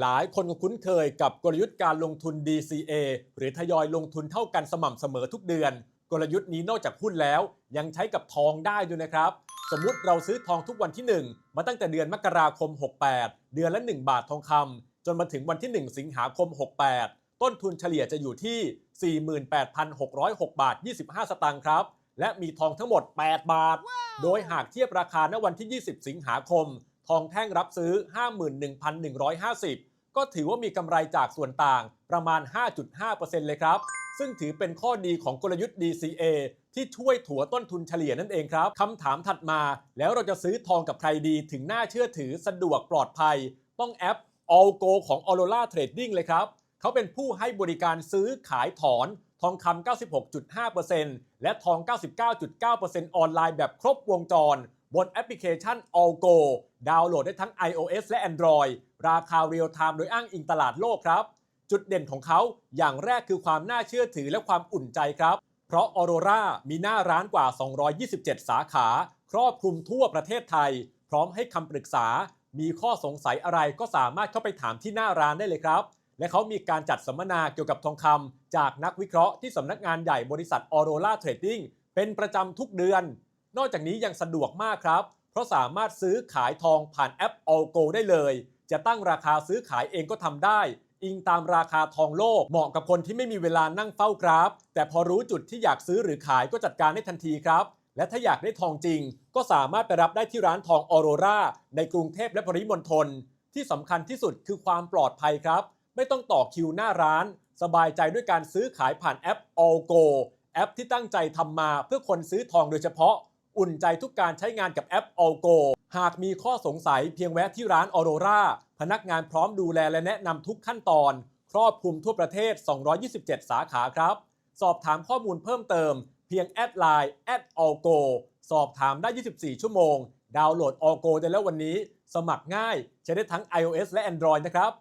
หลายคนก็คุ้นเคยกับกลยุทธ์การลงทุน DCA หรือทยอยลงทุนเท่ากันสม่ำเสมอทุกเดือน กลยุทธ์นี้นอกจากหุ้นแล้ว ยังใช้กับทองได้ด้วยนะครับ สมมุติเราซื้อทองทุกวันที่ 1 มาตั้งแต่เดือนมกราคม 68 เดือนละ 1 บาททองคำจนมาถึงวันที่ 1 สิงหาคม 68 ต้นทุนเฉลี่ยจะอยู่ที่ 48,606 บาท 25 สตางค์ครับ และมีทองทั้งหมด 8 บาทโดยหากเทียบราคาณวันที่ 20 สิงหาคม ทองแท่งรับซื้อ 51,150 ก็ถือว่ามีกำไรจากส่วนต่างประมาณ 5.5%เลยครับ ซึ่งถือเป็นข้อดีของกลยุทธ์ DCA ที่ช่วยถัวต้นทุนเฉลี่ยนั่นเองครับคำถามถัดมาแล้วเราจะซื้อทองกับใครดีถึงน่าเชื่อถือสะดวกปลอดภัย ต้องแอป Allgo ของ Aurora Trading เลยครับ เขาเป็นผู้ให้บริการซื้อขายถอนทองคำ 96.5%และทอง 99.9%ออนไลน์แบบครบวงจร บนแอปพลิเคชัน Allgo ดาวน์โหลดได้ทั้ง iOS และ Android ราคาเรียลไทม์โดยอ้างอิงตลาดโลกครับ จุดเด่นของเขาอย่างแรกคือความน่าเชื่อถือและความอุ่นใจครับ เพราะ Aurora มีหน้าร้านกว่า 227 สาขา ครอบคลุมทั่วประเทศไทย พร้อมให้คำปรึกษา มีข้อสงสัยอะไรก็สามารถเข้าไปถามที่หน้าร้านได้เลยครับ และเขามีการจัดสัมมนาเกี่ยวกับทองคำจากนักวิเคราะห์ที่สำนักงานใหญ่บริษัท Aurora Trading เป็นประจำทุกเดือน นอกจากนี้ยังสะดวกมากครับ เพราะสามารถซื้อขายทองผ่านแอป Allgo ได้เลย จะตั้งราคาซื้อขายเองก็ทำได้ อิงตามราคาทองโลกเหมาะกับคนที่ไม่มีเวลานั่งเฝ้ากราฟ แต่พอรู้จุดที่อยากซื้อหรือขายก็จัดการได้ทันทีครับ และถ้าอยากได้ทองจริง ก็สามารถไปรับได้ที่ร้านทองออโรราในกรุงเทพและปริมณฑลที่สำคัญที่สุดคือความปลอดภัยครับ ไม่ต้องต่อคิวหน้าร้าน สบายใจด้วยการซื้อขายผ่านแอป Allgo แอปที่ตั้งใจทำมาเพื่อคนซื้อทองโดยเฉพาะ อุ่นใจทุกการใช้งานกับแอป Allgo หากมีข้อสงสัยเพียงแวะที่ร้าน Aurora พนักงานพร้อมดูแลและแนะนำทุกขั้นตอน ครอบคลุมทั่วประเทศ 227 สาขาครับ สอบถามข้อมูลเพิ่มเติม เพียงแอดไลน์ @allgo สอบถามได้ 24 ชั่วโมง ดาวน์โหลด Allgo ได้แล้ววันนี้ สมัครง่าย ใช้ได้ทั้ง iOS และ Android นะครับ